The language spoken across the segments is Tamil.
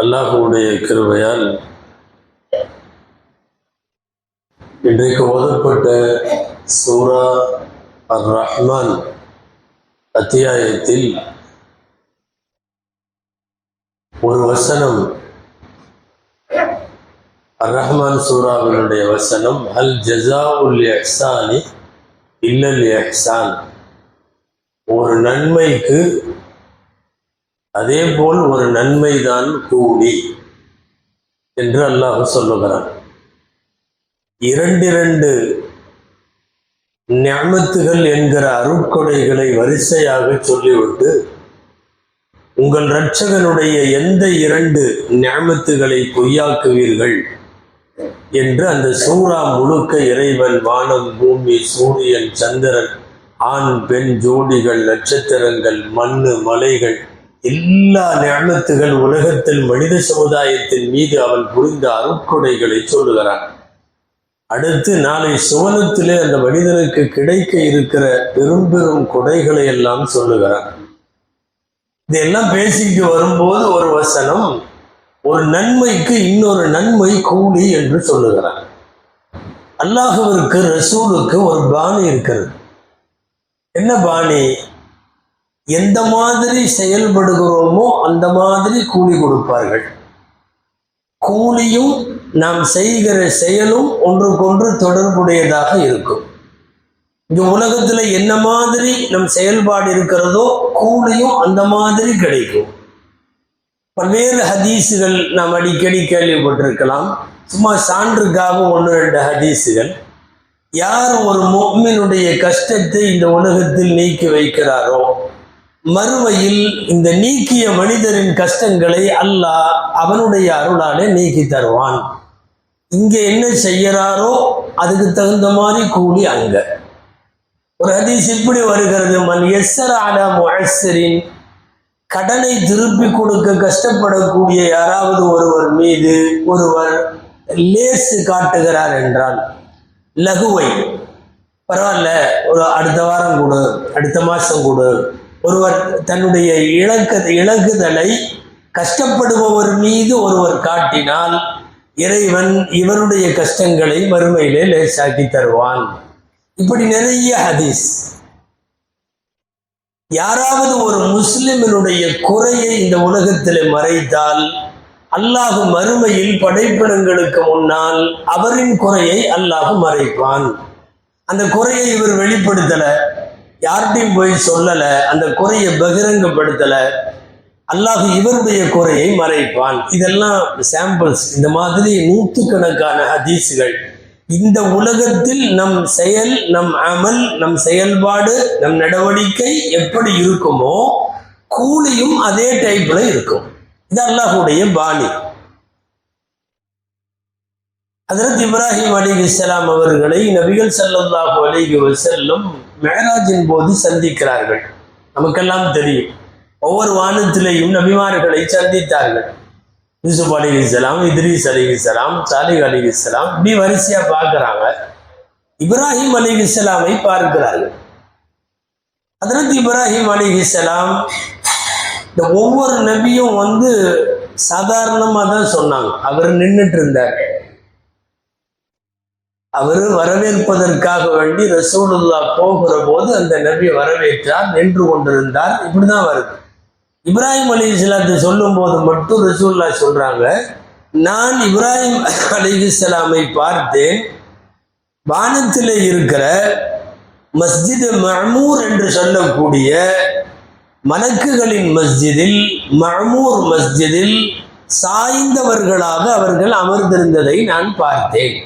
அல்லாஹுடைய கிருபையால் இன்றைக்கு ஓதப்பட்ட சூரா அர் ரஹ்மான் அத்தியாயத்தில் ஒரு வசனம். அர் ரஹ்மான் சூராவினுடைய வசனம் அல் ஜஜா உல் எஹ்சானி இல்லல் எஹ்சான் ஒரு நன்மைக்கு அதே போல் ஒரு நன்மைதான் கூடி என்று அல்லாஹ் சொல்லுகிறான். இரண்டிரண்டு ஞாமத்துகள் என்கிற அருட்கொடைகளை வரிசையாக சொல்லிவிட்டு உங்கள் இரட்சகனுடைய எந்த இரண்டு ஞாமத்துகளை பொய்யாக்குவீர்கள் என்று அந்த சூறா முழுக்க இறைவன் வானம் பூமி சூரியன் சந்திரன் ஆண் பெண் ஜோடிகள் நட்சத்திரங்கள் மண்ணு மலைகள் எல்லா ஞானத்துகள் உலகத்தில் மனித சமுதாயத்தின் மீது அவன் புரிந்த அருட்கொடைகளை சொல்லுகிறான். அடுத்து நாளை சுவனத்திலே அந்த மனிதனுக்கு கிடைக்க இருக்கிற பெரும் பெரும் கொடைகளை எல்லாம் சொல்லுகிறான். இதெல்லாம் பேசிட்டு வரும்போது ஒரு வசனம் ஒரு நன்மைக்கு இன்னொரு நன்மை கூலி என்று சொல்லுகிறான். அல்லாஹுவிற்கு ரசூலுக்கு ஒரு பாணி இருக்கிறது. என்ன பாணி? எந்த மாதிரி செயல்படுகிறோமோ அந்த மாதிரி கூலி கொடுப்பார்கள். கூலியும் நாம் செய்கிற செயலும் ஒன்றுக்கொன்று தொடர்புடையதாக இருக்கும். இந்த உலகத்தில் என்ன மாதிரி நம் செயல்பாடு இருக்கிறதோ கூலியும் அந்த மாதிரி கிடைக்கும். பல்வேறு ஹதீஸுகள் நாம் அடிக்கடி கேள்விப்பட்டிருக்கலாம். சும்மா சான்றுக்காக ஒன்று ரெண்டு ஹதீஸுகள் யார் ஒரு மொம்மினுடைய கஷ்டத்தை இந்த உலகத்தில் நீக்கி வைக்கிறாரோ மறுமையில் இந்த நீக்கிய மனிதரின் கஷ்டங்களை அல்லாஹ் அவனுடைய அருளாலே நீக்கி தருவான். இங்கே என்ன செய்யறாரோ அதுக்கு தகுந்த மாதிரி கூலி அங்க. ஒரு ஹதீஸ் இப்படி வருகிறது மன் எஸ்ஸர் அலா முஹஸ்ஸரின் கடனை திருப்பி கொடுக்க கஷ்டப்படக்கூடிய யாராவது ஒருவர் மீது ஒருவர் லேசு காட்டுகிறார் என்றால் லகுவை பரவாயில்ல ஒரு அடுத்த வாரம் கொடு அடுத்த மாதம் கொடு ஒருவர் தன்னுடைய இழக்க இழகுதலை கஷ்டப்படுபவர் மீது ஒருவர் காட்டினால் இறைவன் இவருடைய கஷ்டங்களை மறுமையிலே லேசாக்கி தருவான். இப்படி நிறைய ஹதீஸ். யாராவது ஒரு முஸ்லிமினுடைய குறையை இந்த உலகத்தில் மறைத்தால் அல்லாஹ் மறுமையில் படைப்பினங்களுக்கு முன்னால் அவரின் குறையை அல்லாஹ் மறைப்பான். அந்த குறையை இவர் வெளிப்படுத்தல. யார்கிட்டையும் போய் சொல்லலை அந்த குறையை பகிரங்கப்படுத்தலை. அல்லாஹ் இவருடைய குறையை மறைப்பான். இதெல்லாம் சாம்பிள்ஸ் இந்த மாதிரி நூற்றுக்கணக்கான ஹதீஸுகள். இந்த உலகத்தில் நம் செயல் நம் அமல் நம் செயல்பாடு நம் நடவடிக்கை எப்படி இருக்குமோ கூலியும் அதே டைப்பில் இருக்கும். இது அல்லாஹுடைய பாணி. ஹதரத் இப்ராஹிம் அலி இஸ்லாம் அவர்களை நபிகள் ஸல்லல்லாஹு அலிஹி வஸல்லம் மேராஜின் போது சந்திக்கிறார்கள். நமக்கெல்லாம் தெரியும். ஒவ்வொரு வானத்திலேயும் நபிமார்களை சந்தித்தார்கள். யூசுப் அலி இஸ்லாம் இத்ரீஸ் அலி இஸ்லாம் சாலிக் அலி இஸ்லாம் இப்படி வரிசையா பார்க்கறாங்க. இப்ராஹிம் அலி இஸ்லாமை பார்க்கிறார்கள். ஹதரத் இப்ராஹிம் அலி இஸ்லாம் இந்த ஒவ்வொரு நபியும் வந்து சாதாரணமாக தான் சொன்னாங்க. அவர் நின்றுட்டு இருந்தார். அவர் வரவேற்பதற்காக வேண்டி ரசூலுல்லா போகிற போது அந்த நபி வரவேற்றார் நின்று கொண்டிருந்தார். இப்படிதான் வருது. இப்ராஹிம் அலி இஸ்லாத்தை சொல்லும் போது மட்டும் ரசூல்லா சொல்றாங்க நான் இப்ராஹிம் அலி இஸ்லாமை பார்த்தேன். வானத்தில் இருக்கிற மஸ்ஜித் மஹமூர் என்று சொல்லக்கூடிய மலக்குகளின் மஸ்ஜிதில் மஹமூர் மஸ்ஜிதில் சாய்ந்தவர்களாக அவர்கள் அமர்ந்திருந்ததை நான் பார்த்தேன்.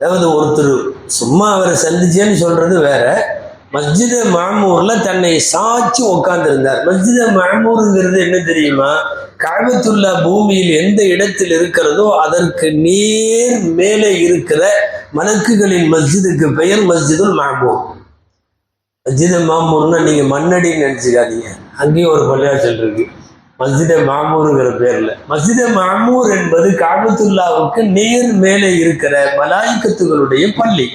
அதாவது ஒருத்தர் சும்மா அவரை சந்திச்சேன்னு சொல்றது வேற. மஸ்ஜித மாமூர்ல தன்னை சாய்ச்சி உட்கார்ந்திருந்தார் மஸ்ஜித மாமூருங்கிறது என்ன தெரியுமா? காபத்துல்லா பூமியில் எந்த இடத்தில் இருக்கிறதோ அதற்கு நேர் மேலே இருக்கிற மலக்குகளின் மஸ்ஜிதுக்கு பெயர் மஸ்ஜிதுல் மாமூர் மஸ்ஜித மாமூர்னா நீங்க மண்ணடின்னு நினைச்சுக்காதீங்க. அங்கேயும் ஒரு பள்ளியாச்சல் இருக்கு. மஸ்ஜித மாமூருங்கிற பேர்ல. மஸ்ஜித மாமூர் என்பது காபத்துல்லாவுக்கு நேர் மேலே இருக்கிற மலாய்க்கத்துகளுடைய பள்ளி.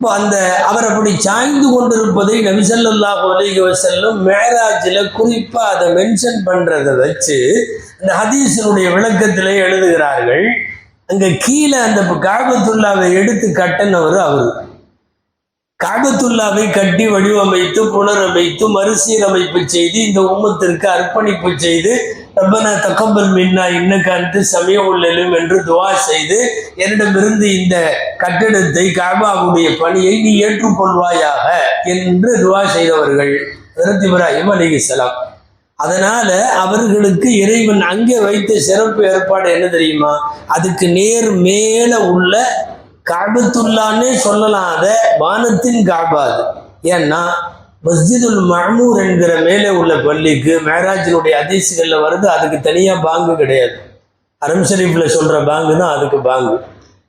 இப்போ அந்த அவர் அப்படி சாய்ந்து கொண்டிருப்பதை நபிசல்லா அலைஹி வஸல்லம் மேராஜில் குறிப்பாக அதை மென்ஷன் பண்ணுறதை வச்சு அந்த ஹதீசனுடைய விளக்கத்திலே எழுதுகிறார்கள். அங்கே கீழே அந்த காபத்துல்லாவை எடுத்து கட்டினவர் அவர். காபத்துல்லாவை கட்டி வடிவமைத்து புனரமைத்து மறுசீரமைப்பு செய்து இந்த உம்மத்திற்கு அர்ப்பணிப்பு செய்து ரப்பன தக்கம்பல் மின்னா இன்னக்கு அன்று சமய உள்ளலும் என்று துவா செய்து என்னிடமிருந்து இந்த கட்டிடத்தை காபாவுடைய பணியை நீ ஏற்றுக்கொள்வாயாக என்று துவா செய்தவர்கள். ஹஜரத் இப்ராஹிம் அலிகலாம் அதனால அவர்களுக்கு இறைவன் அங்கே வைத்த சிறப்பு ஏற்பாடு என்ன தெரியுமா? அதுக்கு நேர் மேல உள்ள காபத்துல்லான்னே சொல்லலாம் அதை. வானத்தின் காபா அது. ஏன்னா மஸ்ஜிதுல் மஹமூர் என்கிற மேலே உள்ள பள்ளிக்கு மேராஜினுடைய அதிசுகளில் வருது அதுக்கு தனியாக பாங்கு கிடையாது. அரம் ஷரீஃபில் சொல்கிற பாங்கு தான் அதுக்கு பாங்கு.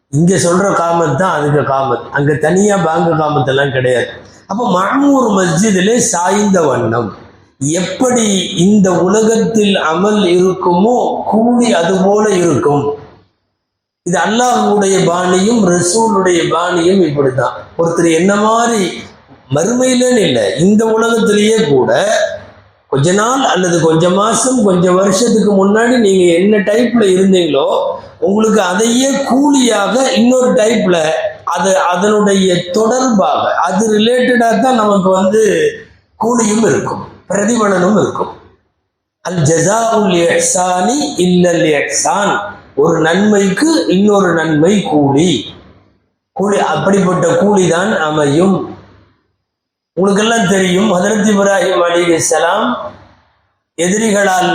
இங்கே சொல்கிற காமத் தான் அதுக்கு காமத். அங்கே தனியாக பாங்கு காமத்தெல்லாம் கிடையாது. அப்போ மஹமூர் மஸ்ஜிதிலே சாய்ந்த வண்ணம். எப்படி இந்த உலகத்தில் அமல் இருக்குமோ கூலி அதுபோல இருக்கும். இது அல்லாஹுடைய பாணியும் ரசூலுடைய பாணியும் இப்படிதான் ஒருத்தர் என்ன மாதிரி மறுமையிலன்னு இல்லை இந்த உலகத்திலேயே கூட கொஞ்ச நாள் அல்லது கொஞ்ச மாசம் கொஞ்சம் வருஷத்துக்கு முன்னாடி நீங்க என்ன டைப்ல இருந்தீங்களோ உங்களுக்கு அதையே கூலியாக இன்னொரு டைப்ல அது அதனுடைய தொடர்பாக அது ரிலேட்டடாக தான் நமக்கு வந்து கூலியும் இருக்கும் பிரதிபலனும் இருக்கும். அல் ஜசாவுல் எஹ்சானி இல்லல் எஹ்சான் ஒரு நன்மைக்கு இன்னொரு நன்மை கூலி. கூலி அப்படிப்பட்ட கூலி தான் அமையும். உங்களுக்கெல்லாம் தெரியும் ஹதரத் இப்ராஹிம் அலிகலாம் எதிரிகளால்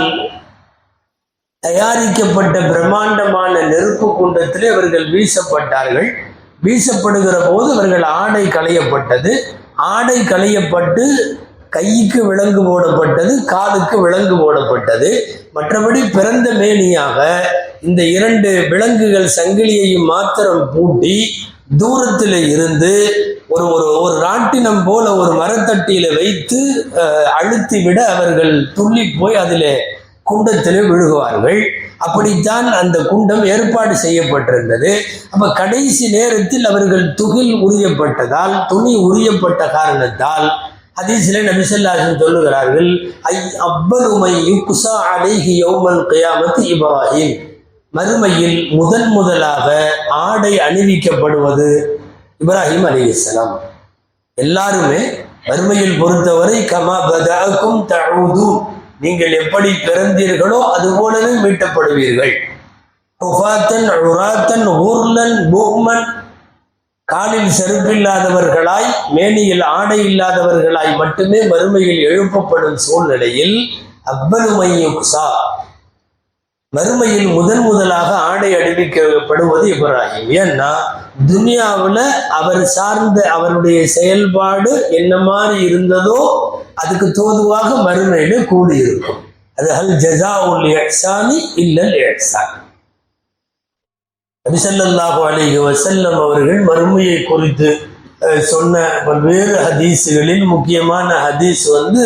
தயாரிக்கப்பட்ட பிரம்மாண்டமான நெருப்பு குண்டத்திலே அவர்கள் வீசப்பட்டார்கள். வீசப்படுகிற போது அவர்கள் ஆடை களையப்பட்டது. ஆடை களையப்பட்டு கைக்கு விலங்கு போடப்பட்டது காலுக்கு விலங்கு போடப்பட்டது. மற்றபடி பிறந்த மேனியாக இந்த இரண்டு விலங்குகள் சங்கிலியையும் மாத்திரம் பூட்டி தூரத்தில் இருந்து ஒரு ஒரு ஒரு ராட்டினம் போல ஒரு மரத்தட்டியில வைத்து அழுத்தி விட அவர்கள் துள்ளி போய் அதில் குண்டத்தில் விழுகுவார்கள். அப்படித்தான் அந்த குண்டம் ஏற்பாடு செய்யப்பட்டிருந்தது. அப்ப கடைசி நேரத்தில் அவர்கள் துகில் உரியப்பட்டதால் துணி உரியப்பட்ட காரணத்தால் ஹதீஸிலே நபிசல்லாசன் சொல்லுகிறார்கள் ஐ அப்பருமை யுக்ஸா அடைகி யௌமல் கயாமத்து இப்ராஹிம். மறுமையில் முதன் முதலாக ஆடை அணிவிக்கப்படுவது இப்ராஹிம் அலிஸ்லாம் எல்லாருமே மறுமையில் பொறுத்தவரை கமா பதாக்கும் தழுது நீங்கள் எப்படி பிறந்தீர்களோ அது போலவே மீட்டப்படுவீர்கள். குஃபாத்தன் உராத்தன் ஊர்லன் பூமன் காலில் செருப்பில்லாதவர்களாய் மேனியில் ஆடை இல்லாதவர்களாய் மட்டுமே மறுமையில் எழுப்பப்படும் சூழ்நிலையில் அவ்வளுமையுக்சா மறுமையில் முதன் முதலாக ஆடை அணிவிக்கப்படுவது இப்ராஹிம். ஏன்னா துனியாவில் அவர் சார்ந்த அவருடைய செயல்பாடு என்ன மாதிரி இருந்ததோ அதுக்கு தோதுவாக மறுமையில கூடியிருக்கும். அது ஹல் ஜசா உல் எஹ்சானி இல்லல் எஹ்சான் நபிசல்லாஹு அலிஹி வசல்லம் அவர்கள் மறுமையை குறித்து சொன்ன பல்வேறு ஹதீஸுகளில் முக்கியமான ஹதீஸ் வந்து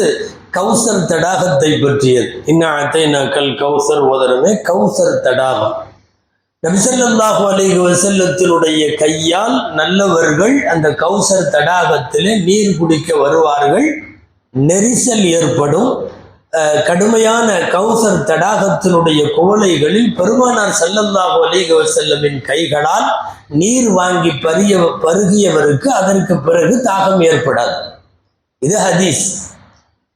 கௌசர் தடாகத்தை பற்றியது. இன்னாத்தை நக்கல் கௌசர் ஓதனமே கௌசர் தடாகம். நபிசல்லாஹு அலிஹி வசல்லத்தினுடைய கையால் நல்லவர்கள் அந்த கௌசர் தடாகத்திலே நீர் குடிக்க வருவார்கள். நெரிசல் ஏற்படும். கடுமையான கௌசர் தடாகத்தினுடைய குவளைகளில் பெருமானார் ஸல்லல்லாஹு அலைஹி செல்லமின் கைகளால் நீர் வாங்கி பரிய பருகியவருக்கு அதற்கு பிறகு தாகம் ஏற்படாது. இது ஹதீஸ்.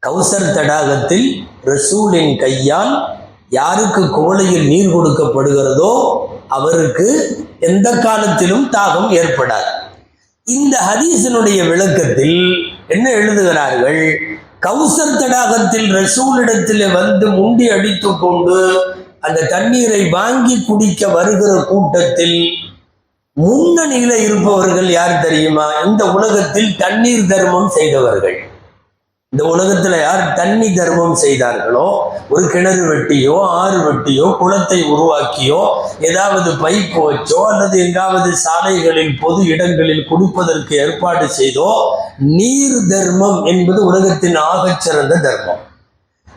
கௌசர் தடாகத்தில் ரசூலின் கையால் யாருக்கு குவளையில் நீர் கொடுக்கப்படுகிறதோ அவருக்கு எந்த காலத்திலும் தாகம் ஏற்படாது. இந்த ஹதீசனுடைய விளக்கத்தில் என்ன எழுதுகிறார்கள்? கௌசர் தடாகத்தில் ரசூலிடத்தில் வந்து முண்டி அடித்து கொண்டு அந்த தண்ணீரை வாங்கி குடிக்க வருகிற கூட்டத்தில் முன்னணியில் இருப்பவர்கள் யார் தெரியுமா? இந்த உலகத்தில் தண்ணீர் தர்மம் செய்தவர்கள். இந்த உலகத்துல யார் தண்ணி தர்மம் செய்தார்களோ ஒரு கிணறு வெட்டியோ ஆறு வெட்டியோ குளத்தை உருவாக்கியோ ஏதாவது பைப் வச்சோ அல்லது எங்காவது சாலைகளில் பொது இடங்களில் கொடுப்பதற்கு ஏற்பாடு செய்தோ நீர் தர்மம் என்பது உலகத்தின் ஆகச்சிறந்த தர்மம்.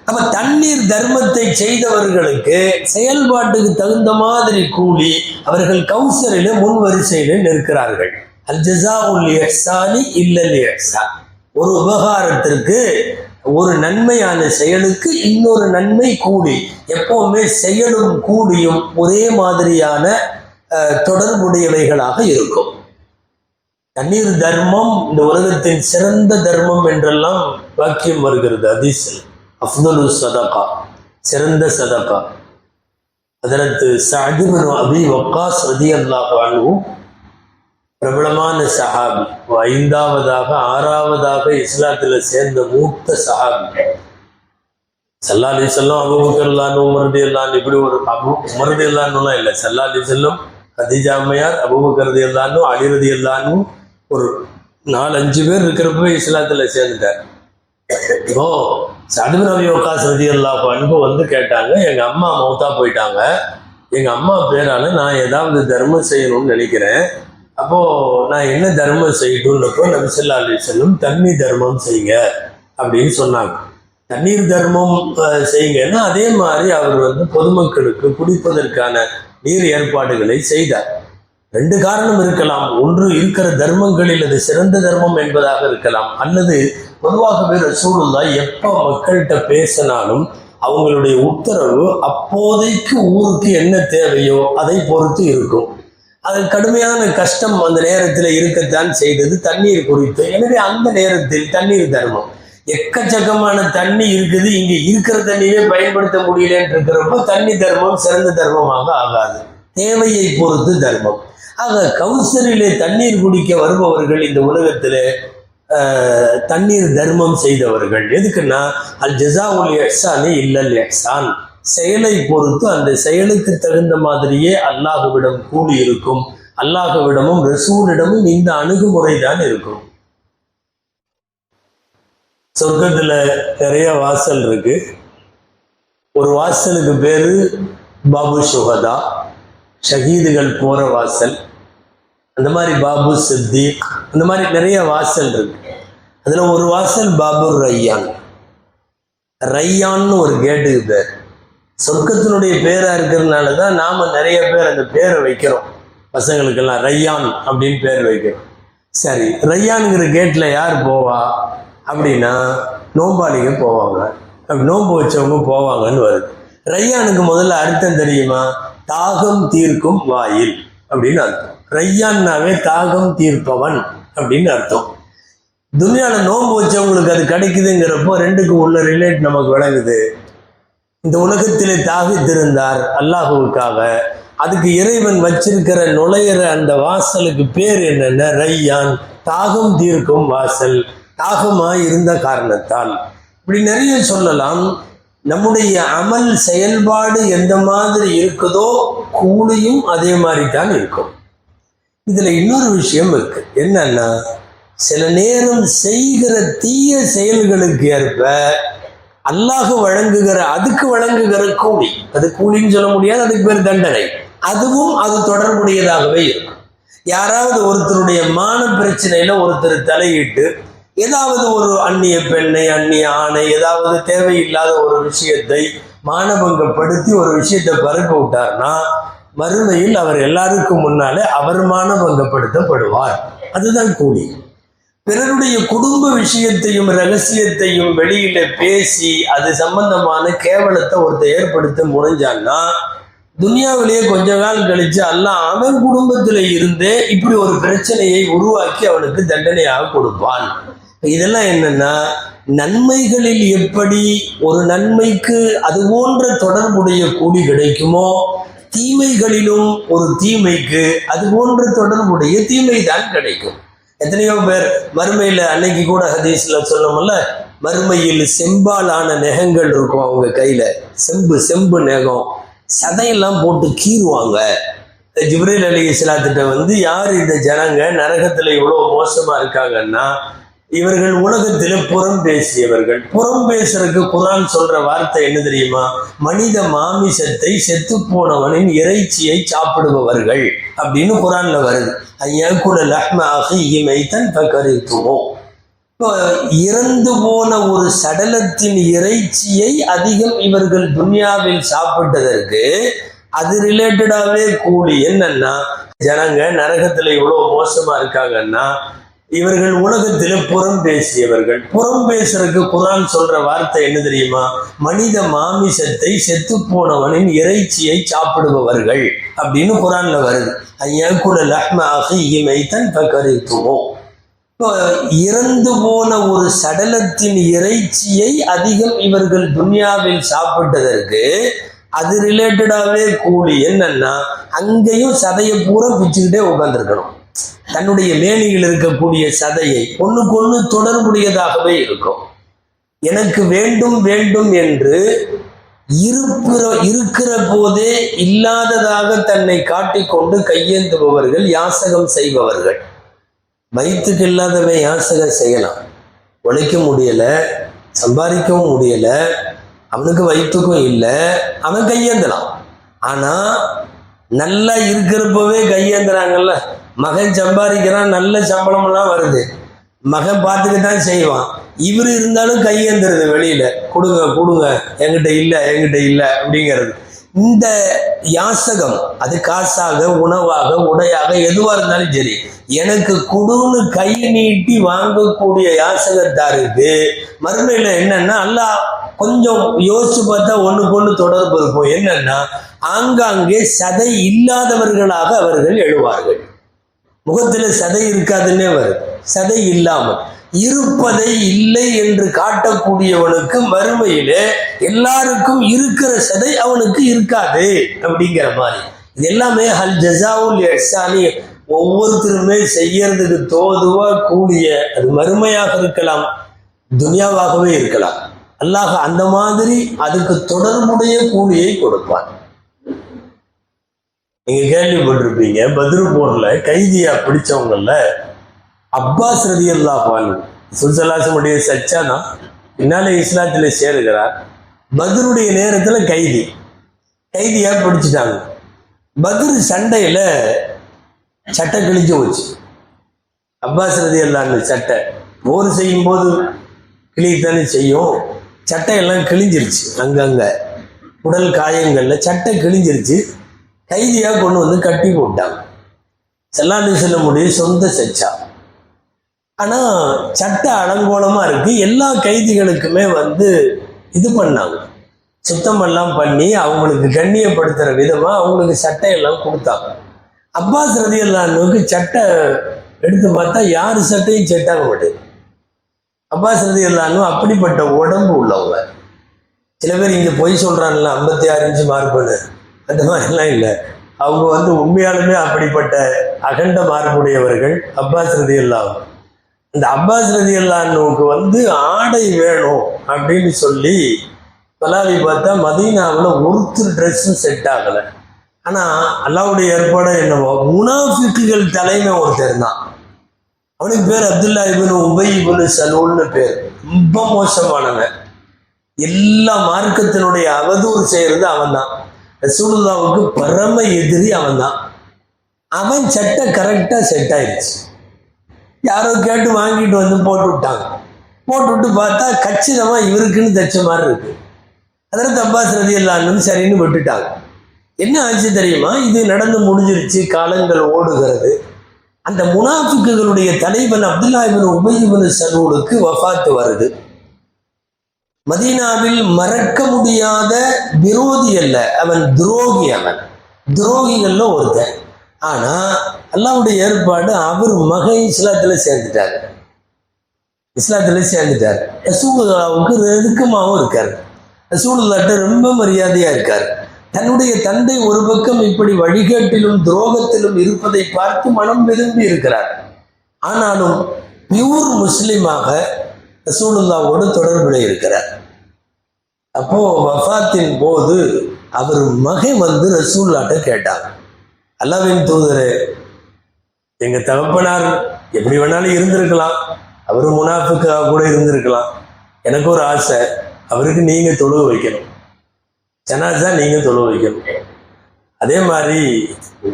அப்ப தண்ணீர் தர்மத்தை செய்தவர்களுக்கு செயல்பாட்டுக்கு தகுந்த மாதிரி கூலி அவர்கள் கௌசரில முன் வரிசையில நிற்கிறார்கள். அல் ஜசா உல் இஹ்சானி இல்லல் இஹ்சான் ஒரு உபகாரத்திற்கு ஒரு நன்மையான செயலுக்கு இன்னொரு நன்மை கூடி எப்பவுமே செயலும் கூடியும் ஒரே மாதிரியான அஹ், தொடர்புடையவைகளாக இருக்கும். தண்ணீர் தர்மம் இந்த உலகத்தின் சிறந்த தர்மம் என்றெல்லாம் வாக்கியம் வருகிறது அதிசல் அஃதலு சதகா சிறந்த சதகா. அதற்கு சஅதுபின் அபி வக்காஸ் ரதி அல்லாஹ் பிரபலமான சஹாபி ஐந்தாவதாக ஆறாவதாக இஸ்லாத்துல சேர்ந்த மூத்த சஹாபி. சல்லா அலி செல்லம் அபுபக்கர்லான்னு உமரதி அல்லான்னு இப்படி ஒரு அபு உமரதி அல்லான்னுலாம் இல்லை. சல்லா அலி செல்லம் கதீஜா அம்மையார் அபுபக்கரதி அல்லான்னு அலிரதி அல்லான்னு ஒரு நாலு அஞ்சு பேர் இருக்கிறப்பவே இஸ்லாத்துல சேர்ந்துட்டார். இப்போ சடுபின் அபி ஒக்காஸ் ரதி அல்லாஹ் அன்பு வந்து கேட்டாங்க எங்க அம்மா மௌத்தா போயிட்டாங்க. எங்க அம்மா பேரால நான் ஏதாவது தர்மம் செய்யணும்னு நினைக்கிறேன். அப்போ நான் என்ன தர்மம் செய்யட்டும்னப்போ நபிசல்லா அலி செல்லும் தண்ணி தர்மம் செய்யுங்க அப்படின்னு சொன்னாங்க. தண்ணீர் தர்மம் செய்யுங்கன்னா அதே மாதிரி அவர் வந்து பொதுமக்களுக்கு குடிப்பதற்கான நீர் ஏற்பாடுகளை செய்தார். ரெண்டு காரணம் இருக்கலாம். ஒன்று இருக்கிற தர்மங்களில் அது சிறந்த தர்மம் என்பதாக இருக்கலாம். அல்லது பொதுவாகவே ரசூலுல்லா எப்போ மக்கள்கிட்ட பேசினாலும் அவங்களுடைய உத்தரவு அப்போதைக்கு ஊருக்கு என்ன தேவையோ அதை பொறுத்து இருக்கும். அது கடுமையான கஷ்டம் அந்த நேரத்தில் இருக்கத்தான் செய்தது. தண்ணீர் குறித்து எனவே அந்த நேரத்தில் தண்ணீர் தர்மம். எக்கச்சக்கமான தண்ணி இருக்குது. இங்கே இருக்கிற தண்ணியே பயன்படுத்த முடியலன்னு இருக்கிறப்ப தண்ணி தர்மம் சிறந்த தர்மமாக ஆகாது. தேவையை பொறுத்து தர்மம். ஆக கவுசரிலே தண்ணீர் குடிக்க வருபவர்கள் இந்த உலகத்தில் தண்ணீர் தர்மம் செய்தவர்கள். எதுக்குன்னா அல் ஜசாவுல் எஹ்சானே இல்லல் எஹ்சான் செயலை பொறுத்து அந்த செயலுக்கு தகுந்த மாதிரியே அல்லாஹுவிடம் கூடி இருக்கும் அல்லாஹுவிடமும் ரசூலிடமும் இந்த அணுகுமுறை தான் இருக்கும். சொர்க்கத்துல நிறைய வாசல் இருக்கு. ஒரு வாசலுக்கு பேரு பாபு சுகதா. ஷஹீதுகள் போற வாசல். அந்த மாதிரி பாபு சித்திக் அந்த மாதிரி நிறைய வாசல் இருக்கு. அதுல ஒரு வாசல் பாபு ரையான். ரையான்னு ஒரு கேட்டுக்கு பேர். சொர்க்கத்தினுடைய பேராக இருக்கிறதுனால தான் நாம் நிறைய பேர் அந்த பேரை வைக்கிறோம். பசங்களுக்கெல்லாம் ரையான் அப்படின்னு பேர் வைக்கிறோம். சரி ரையானுங்கிற கேட்டில் யார் போவா? அப்படின்னா நோம்பாளிங்க போவாங்க. அப்படி நோன்பு வச்சவங்க போவாங்கன்னு வருது. ரையானுக்கு முதல்ல அர்த்தம் தெரியுமா? தாகம் தீர்க்கும் வாயில் அப்படின்னு அர்த்தம். ரையான்னாவே தாகம் தீர்ப்பவன் அப்படின்னு அர்த்தம். துனியால நோன்பு வச்சவங்களுக்கு அது கிடைக்குதுங்கிறப்போ ரெண்டுக்கும் உள்ள ரிலேட் நமக்கு விளங்குது. இந்த உலகத்திலே தாகித்திருந்தார் அல்லாஹுவுக்காக. அதுக்கு இறைவன் வச்சிருக்கிற நுழையிற அந்த வாசலுக்கு பேர் என்னென்ன ரையான். தாகம் தீர்க்கும் வாசல். தாகமாக இருந்த காரணத்தால். இப்படி நிறைய சொல்லலாம். நம்முடைய அமல் செயல்பாடு எந்த மாதிரி இருக்குதோ கூலியும் அதே மாதிரி தான் இருக்கும். இதில் இன்னொரு விஷயம் இருக்கு. என்னன்னா சில நேரம் செய்கிற தீய செயல்களுக்கு ஏற்ப அல்லாஹ் வழங்குகிற அதுக்கு வழங்குகிற கூலி. அது கூலின்னு சொல்ல முடியாது அதுக்கு பேர் தண்டனை. அதுவும் அது தொடர்புடையதாகவே இருக்கும். யாராவது ஒருத்தருடைய மான பிரச்சனையில ஒருத்தர் தலையிட்டு ஏதாவது ஒரு அந்நிய பெண்ணை அந்நிய ஆணை ஏதாவது தேவையில்லாத ஒரு விஷயத்தை மானபங்கப்படுத்தி ஒரு விஷயத்தை பறக்க விட்டார்னா மறுமையில் அவர் எல்லாருக்கும் முன்னாலே அவர் மானபங்கப்படுத்தப்படுவார். அதுதான் கூலி. பிறருடைய குடும்ப விஷயத்தையும் ரகசியத்தையும் வெளியில பேசி அது சம்பந்தமான கேவலத்தை ஒருத்தர் ஏற்படுத்த முடிஞ்சான்னா துனியாவிலேயே கொஞ்ச நாள் கழிச்சு அல்ல அவன் குடும்பத்துல இருந்தே இப்படி ஒரு பிரச்சனையை உருவாக்கி அவனுக்கு தண்டனையாக கொடுப்பான். இதெல்லாம் என்னன்னா நன்மைகளில் எப்படி ஒரு நன்மைக்கு அது போன்ற தொடர்புடைய கூலி கிடைக்குமோ தீமைகளிலும் ஒரு தீமைக்கு அது போன்ற தொடர்புடைய தீமை தான் கிடைக்கும். எத்தனையோ பேர் மறுமையில் அன்னைக்கு கூட ஹதீஸில் சொன்னோம்ல மறுமையில் செம்பாலான நெகங்கள் இருக்கும் அவங்க கையில். செம்பு செம்பு நெகம். சதையெல்லாம் போட்டு கீறுவாங்க. ஜிப்ரேல் அலி இஸ்லாத்திட்ட வந்து யார் இந்த ஜனங்க? நரகத்தில் இவ்வளோ மோசமாக இருக்காங்கன்னா இவர்கள் உலகத்தில் புறம் பேசியவர்கள். புறம் பேசுறதுக்கு குரான் சொல்ற வார்த்தை என்ன தெரியுமா? மனித மாமிசத்தை செத்து போனவனின் இறைச்சியை சாப்பிடுபவர்கள். அப்படின்னு குரான்ல வருது. ஐயாக்குல லஹ்ம அஹிஹி இமைத்தன் பக்கரித்துவோம் இப்போ இறந்து போன ஒரு சடலத்தின் இறைச்சியை அதிகம் இவர்கள் துன்யாவில் சாப்பிட்டதற்கு அது ரிலேட்டடாகவே கூலி என்னன்னா ஜனங்க நரகத்துல இவ்வளவு மோசமா இருக்காங்கன்னா இவர்கள் உலகத்துல புறம் பேசியவர்கள். புறம் பேசுறதுக்கு குரான் சொல்ற வார்த்தை என்ன தெரியுமா? மனித மாமிசத்தை செத்து போனவனின் இறைச்சியை சாப்பிடுபவர்கள் அப்படின்னு குரான்ல வருது. ஐயா லஹ்ம அஹிஹி மைத்தன் ஃபகரித்துமோ இப்போ இறந்து போன ஒரு சடலத்தின் இறைச்சியை அதிகம் இவர்கள் துன்யாவில் சாப்பிட்டதற்கு அது ரிலேட்டடாகவே கூலி என்னன்னா அங்கேயும் சதையை பூரா பிச்சுக்கிட்டே உட்காந்துருக்கணும் தன்னுடைய மேனியில் இருக்கக்கூடிய சதையை ஒண்ணுக்கு ஒண்ணு தொடர்புடையதாகவே இருக்கும். எனக்கு வேண்டும் வேண்டும் என்று இருக்கிற இருக்கிற போதே இல்லாததாக தன்னை காட்டிக்கொண்டு கையேந்துபவர்கள் யாசகம் செய்பவர்கள். வயிற்றுக்கு இல்லாதவன் யாசகம் செய்யலாம். உழைக்க முடியல சம்பாதிக்கவும் முடியல அவனுக்கு வயிற்றுக்கும் இல்லை அவன் கையேந்தலாம். ஆனா நல்லா இருக்கிறப்பவே கையேந்துறாங்கல்ல? மகன் சம்பாதிக்கிறான் நல்ல சம்பளம்லாம் வருது. மகன் பார்த்துட்டு தான் செய்வான். இவர் இருந்தாலும் கையேந்துறது வெளியில. கொடுங்க கொடுங்க. எங்கிட்ட இல்லை எங்கிட்ட இல்லை அப்படிங்கிறது. இந்த யாசகம் அது காசாக உணவாக உடையாக எதுவாக இருந்தாலும் சரி எனக்கு குடுன்னு கை நீட்டி வாங்கக்கூடிய யாசகத்தாருக்கு மறுமையில் என்னன்னா அல்லா கொஞ்சம் யோசிச்சு பார்த்தா ஒண்ணுக்கு ஒண்ணு தொடர்பு இருக்கும். என்னன்னா ஆங்காங்கே சதை இல்லாதவர்களாக அவர்கள் எழுவார்கள். முகத்தில் சதை இருக்காதுன்னே வரும் சதை இல்லாமல். இருப்பதை இல்லை என்று காட்டக்கூடியவனுக்கு மறுமையிலே எல்லாருக்கும் இருக்கிற சதை அவனுக்கு இருக்காது அப்படிங்கிற மாதிரி. இது எல்லாமே ஹல் ஜசாவுல் எஹ்சானி ஒவ்வொருத்தருமே செய்யறதுக்கு தோதுவா கூடிய அது மறுமையாக இருக்கலாம் துனியாவாகவே இருக்கலாம். அல்லாஹ் அந்த மாதிரி அதுக்கு தொடர்புடைய கூலியை கொடுப்பான். நீங்க கேள்விப்பட்டிருப்பீங்க பத்ரு போர்ல கைதியா பிடிச்சவங்கல்ல அப்பாஸ் ரதி அல்லாஹ் சுல்சலாசமுடைய தான் பின்னால இஸ்லாத்துல சேருகிறார். பத்ருடைய நேரத்துல கைதி. கைதியா பிடிச்சிட்டாங்க. பத்ரு சண்டையில சட்டை கிழிஞ்சு போச்சு. அப்பாஸ் ரதி அல்லான்னு சட்டை. போர் செய்யும் போது கிழித்தானே செய்யும். சட்டையெல்லாம் கிழிஞ்சிருச்சு அங்கங்க. உடல் காயங்கள்ல சட்டை கிழிஞ்சிருச்சு. கைதியாக கொண்டு வந்து கட்டி போட்டாங்க. செல்லாண்டு செல்ல சொந்த சச்சா. ஆனா சட்ட அலங்கோலமா இருக்கு. எல்லா கைதிகளுக்குமே வந்து இது பண்ணாங்க. சுத்தம் எல்லாம் பண்ணி அவங்களுக்கு கண்ணியப்படுத்துற விதமா அவங்களுக்கு சட்டையெல்லாம் கொடுத்தாங்க. அப்பாஸ் ரதி அல்லானுக்கு சட்டை எடுத்து பார்த்தா யார் சட்டையும் செட்டாக ஆக மாட்டேது அப்பாஸ் ரதி அல்லானு அப்படிப்பட்ட உடம்பு உள்ளவங்க. சில பேர் இங்க பொய் சொல்றாங்கல்ல ஐம்பத்தி ஆறு இன்ச்சு மார்புன்னு அந்த மாதிரிலாம் இல்லை. அவங்க வந்து உண்மையாலுமே அப்படிப்பட்ட அகண்ட மார்புடையவர்கள் அப்பாஸ் ரதி அந்த இந்த அப்பாஸ் ரதி அல்லானுக்கு வந்து ஆடை வேணும் அப்படின்னு சொல்லி பலாவி பார்த்தா மதீனாவில் ஒருத்தர் ட்ரெஸ்ஸும் செட் ஆகலை. ஆனால் அல்லாவுடைய ஏற்பாடு என்னவோ முனாஃபிக்குகள் தலைமை ஒருத்தர் தான். அவனுக்கு பேர் அப்துல்லா இபின் உபை இபின் சலூல்னு பேர். ரொம்ப மோசமானவன். எல்லா மார்க்கத்தினுடைய அவதூறு செய்கிறது அவன் தான். ரசூலுல்லாவுக்கு பரம எதிரி அவன் தான் அவன் சட்டை கரெக்டாக செட் ஆயிடுச்சு. யாரோ கேட்டு வாங்கிட்டு வந்து போட்டு விட்டாங்க. போட்டு விட்டு பார்த்தா கச்சிதமாக இவருக்குன்னு தைச்ச மாதிரி இருக்கு. அதில் தப்பாஸ் ரதி இல்லான்னு சரின்னு விட்டுட்டாங்க. என்ன ஆச்சு தெரியுமா? இது நடந்து முடிஞ்சிருச்சு காலங்கள் ஓடுகிறது. அந்த முனாஃபிக்குகளுடைய தலைவன் அப்துல்லா இபின் உபயிபின் சலூலுக்கு வஃபாத்து வருது. மதீனாவில் மறக்க முடியாத விரோதி அல்ல. அவன் துரோகி அவன். துரோகிகள்ல ஒருத்தன். ஆனா அல்லாவுடைய ஏற்பாடு அவர் மகன் இஸ்லாத்துல சேர்ந்துட்டாரு. இஸ்லாத்துல சேர்ந்துட்டார். ரசூலுல்லாவுக்கு நெருக்கமாகவும் இருக்கார். ரசூலுல்லாட்ட ரொம்ப மரியாதையா இருக்கார். தன்னுடைய தந்தை ஒரு பக்கம் இப்படி வழிகாட்டிலும் துரோகத்திலும் இருப்பதை பார்த்து மனம் விரும்பி இருக்கிறார். ஆனாலும் பியூர் முஸ்லிமாக ரசூலுல்லாவோடு தொடர்புடைய இருக்கிறார். அப்போ வஃபாத்தின் போது அவர் மகை வந்து ரசூல்லாட்ட கேட்டாங்க அல்லாவின் தூதரே எங்க தகப்பனார் எப்படி வேணாலும் இருந்திருக்கலாம். அவர் முனாஃபுக்காக கூட இருந்திருக்கலாம். எனக்கு ஒரு ஆசை அவருக்கு நீங்க தொழுக வைக்கணும். ஜனாசா நீங்க தொழுக வைக்கணும். அதே மாதிரி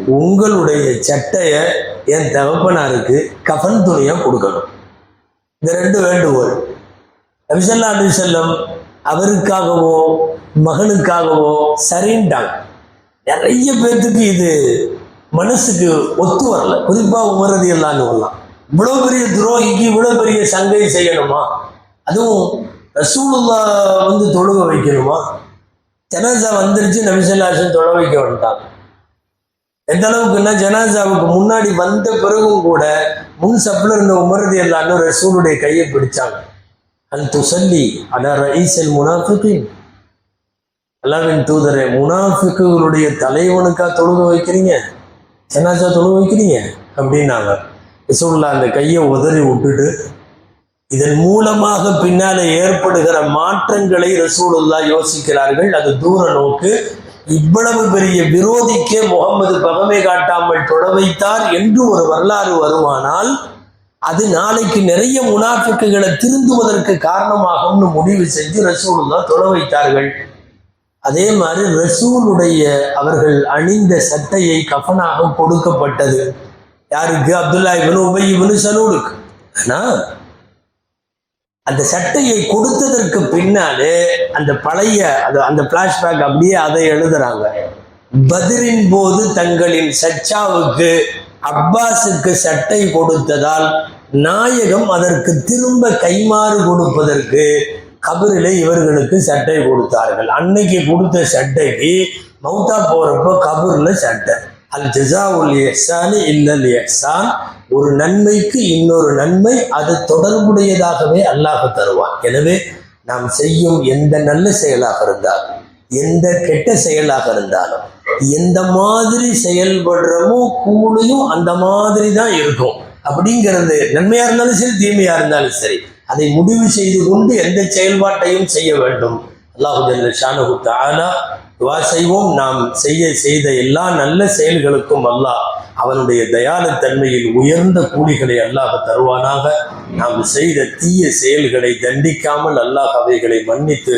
உங்களுடைய சட்டையை என் தகப்பனாருக்கு கஃன் துணியா கொடுக்கணும். இந்த ரெண்டு வேண்டுகோள். நபிசல்லா அலி செல்லம் அவருக்காகவோ மகனுக்காகவோ சரின்ட்டாங்க நிறைய பேர்த்துக்கு இது மனசுக்கு ஒத்து வரல. குறிப்பாக உமரதி எல்லாம் வரலாம். இவ்வளோ பெரிய துரோகிக்கு இவ்வளோ பெரிய சங்கை செய்யணுமா? அதுவும் ரசூலுல்லா வந்து தொழுக வைக்கணுமா? ஜனசா வந்துருச்சு நபிசல்லாசன் தொழ வைக்க வந்துட்டாங்க. எந்த அளவுக்குன்னா ஜனாசாவுக்கு முன்னாடி வந்த பிறகும் கூட முன் சப்பில் இருந்த உமரது எல்லாரும் ரசூலுடைய கையை பிடிச்சாங்க. அல் துசல்லி அல ரஈசல் முனாஃபிகின். அல்லாவின் தூதரை முனாஃபிக்குகளுடைய தலைவனுக்கா தொழுக வைக்கிறீங்க? ஜனாசா தொழுக வைக்கிறீங்க? அப்படின்னாங்க. ரசூல்லா அந்த கையை உதறி விட்டுட்டு இதன் மூலமாக பின்னால ஏற்படுகிற மாற்றங்களை ரசூலுல்லா யோசிக்கிறார்கள். அது தூர நோக்கு இவ்வளவு பெரிய விரோதிக்கே முகமது பகமை காட்டாமல் தொட வைத்தார் என்று ஒரு வரலாறு வருமானால் அது நாளைக்கு நிறைய முனாஃபிக்குகளை திருந்துவதற்கு காரணமாகும்னு முடிவு செஞ்சு ரசூலுல்லா தொட வைத்தார்கள். அதே மாதிரி ரசூலுடைய அவர்கள் அணிந்த சட்டையை கஃனாக கொடுக்கப்பட்டது. யாருக்கு? அப்துல்லா இவனு உபை இவனு சலூலுக்கு. ஆனால் அந்த சட்டையை கொடுத்ததற்கு பின்னாலே அந்த பழைய அது அந்த பிளாஷ்பேக் அப்படியே அதை எழுதுறாங்க. பதிரின் போது தங்களின் சச்சாவுக்கு அப்பாஸுக்கு சட்டை கொடுத்ததால் நாயகம் அதற்கு திரும்ப கைமாறு கொடுப்பதற்கு கபரில இவர்களுக்கு சட்டை கொடுத்தார்கள். அன்னைக்கு கொடுத்த சட்டைக்கு மௌத்தா போறப்போ கபூர்ல சட்டை. அல் ஜசா உல் எஹ்சானு இல்லல் எஹ்சான் ஒரு நன்மைக்கு இன்னொரு நன்மை அது தொடர்புடையதாகவே அல்லாஹ் தருவான். எனவே நாம் செய்யும் எந்த நல்ல செயலாக இருந்தாலும் எந்த கெட்ட செயலாக இருந்தாலும் எந்த மாதிரி செயல்படுறமோ கூலியும் அந்த மாதிரி தான் இருக்கும். அப்படிங்கிறது நன்மையா இருந்தாலும் சரி தீமையா இருந்தாலும் சரி அதை முடிவு செய்து கொண்டு எந்த செயல்பாட்டையும் செய்ய வேண்டும். அல்லாஹு ஜல்ல ஷானஹு துவா செய்வோம். நாம் செய்ய செய்த எல்லா நல்ல செயல்களுக்கும் அல்லாஹ் அவனுடைய தயாளத்தன்மையில் உயர்ந்த கூலிகளை அல்லாஹ் தருவானாக நாம் செய்த தீய செயல்களை தண்டிக்காமல் அல்லாஹ் அவைகளை மன்னித்து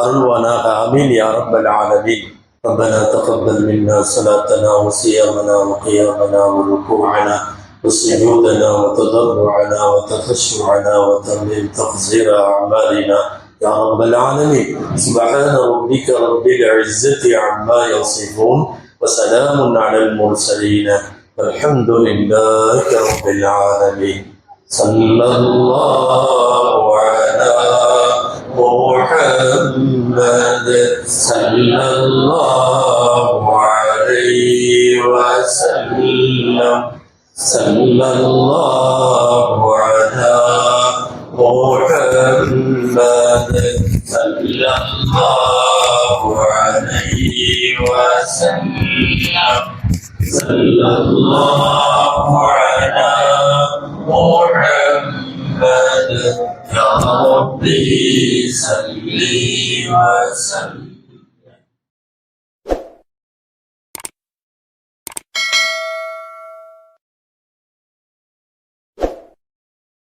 அருள்வானாக அமீன் யா ரப்பல் ஆலமீன் ربنا تقبل منا صلاتنا وصيامنا وقيامنا وركوعنا وسجودنا وتضرعنا وتخشعنا وتمم تقصير أعمالنا يا رب العالمين سبحان ربك رب العزة عما يصفون وسلام على المرسلين والحمد لله رب العالمين. صلى الله